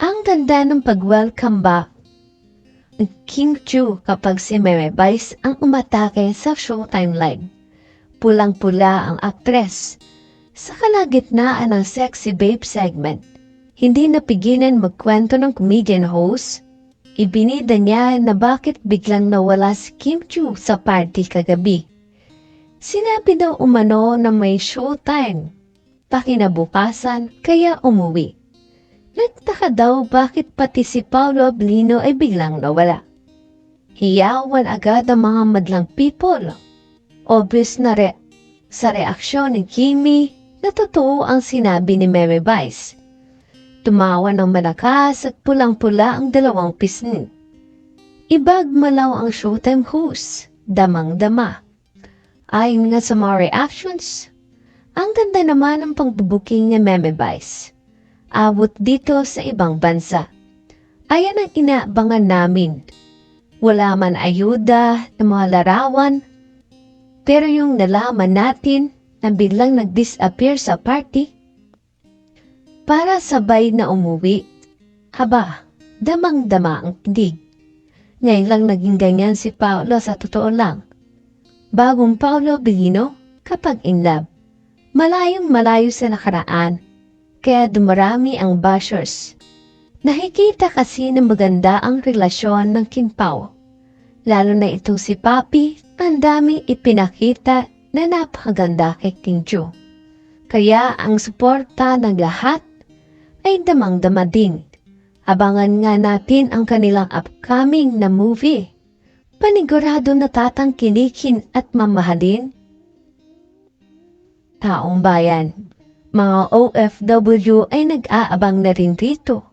Ang ganda ng pag-welcome back ng King Chu kapag si Meme Vice ang umatake sa Showtime Live. Pulang-pula ang aktres. Sa kalagitnaan ng sexy babe segment, hindi napigilan magkwento ng comedian host. Ibinida niya na bakit biglang nawala si Kim Chu sa party kagabi. Sinabi daw umano na may showtime. Pakinabukasan, kaya umuwi. Nagtaka daw bakit pati si Paolo Ablino ay biglang nawala. Hiyawan agad ang mga madlang people. Obvious na re sa reaksyon ni Kimi na totoo ang sinabi ni Meme Vice. Tumawa ng malakas at pulang-pula ang dalawang pisngi. Ibagmalaw ang showtime host, damang-dama. Ayon nga sa mga reactions, ang ganda naman ng pagbubuking ni Meme Vice. Abot dito sa ibang bansa. Ayan ang inaabangan namin. Wala man ayuda ng mga larawan, pero yung nalaman natin na biglang nag-disappear sa party, para sabay na umuwi, haba, damang-dama ang kinig. Ngayon lang naging ganyan si Paolo sa totoo lang. Bagong Paolo Bellino kapag in love. Malayong malayo sa nakaraan, kaya dumarami ang bashers. Nakikita kasi na maganda ang relasyon ng Kim. Lalo na itong si Papi, ang daming ipinakita na napakaganda kay King Ju. Kaya ang suporta ng lahat ay damang-dama din. Abangan nga natin ang kanilang upcoming na movie. Panigurado na tatangkilikin at mamahalin. Taong bayan, mga OFW ay nag-aabang na rin dito.